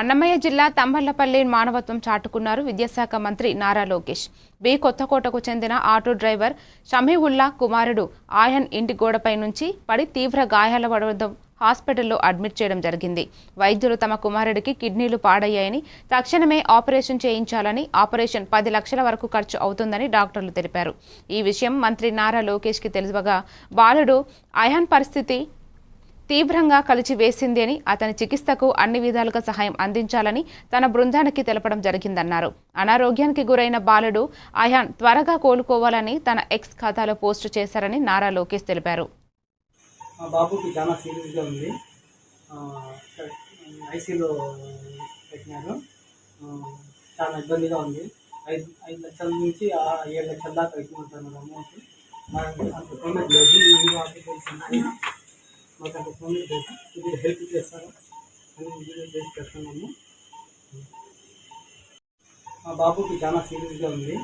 అన్నమయ్య జిల్లా తంబళ్ళపల్లి మానవత్వం చాటుకున్నారు విద్యాశాఖ మంత్రి నారా లోకేష్. బి కొత్తకోటకు చెందిన ఆటో డ్రైవర్ షమీవుల్లా కుమారుడు ఆయన్ ఇంటి గోడపై నుంచి పడి తీవ్ర గాయాల పడవడం హాస్పిటల్లో అడ్మిట్ చేయడం జరిగింది. వైద్యులు తమ కుమారుడికి కిడ్నీలు పాడయ్యాయని తక్షణమే ఆపరేషన్ చేయించాలని ఆపరేషన్ పది లక్షల వరకు ఖర్చు అవుతుందని డాక్టర్లు తెలిపారు. ఈ విషయం మంత్రి నారా లోకేష్కి తెలివగా బాలుడు అయాన్ పరిస్థితి తీవ్రంగా కలిచివేసింది అని అతని చికిత్సకు అన్ని విధాలుగా సహాయం అందించాలని తన బృందానికి తెలపడం జరిగిందన్నారు. అనారోగ్యానికి గురైన బాలుడు అయాన్ త్వరగా కోలుకోవాలని తన ఎక్స్ ఖాతాలో పోస్టు చేశారని నారా లోకేష్ తెలిపారు. మా బాబుకి చాలా సీరియస్గా ఉంది. ఐసీలో పెట్టినారు. చాలా ఇబ్బందిగా ఉంది. ఐదు ఐదు లక్షల నుంచి ఏడు లక్షల దాకా అవుతుంటారు అమౌంట్. అంత పేమెంట్ లేదు. ఈ ఆఫీస్ మాకు అంత పేమెంట్ లేదు ఇది హెల్ప్ చేస్తారా అని వీడియో చేసి పెడుతున్నాము మా బాబుకి చాలా సీరియస్గా ఉంది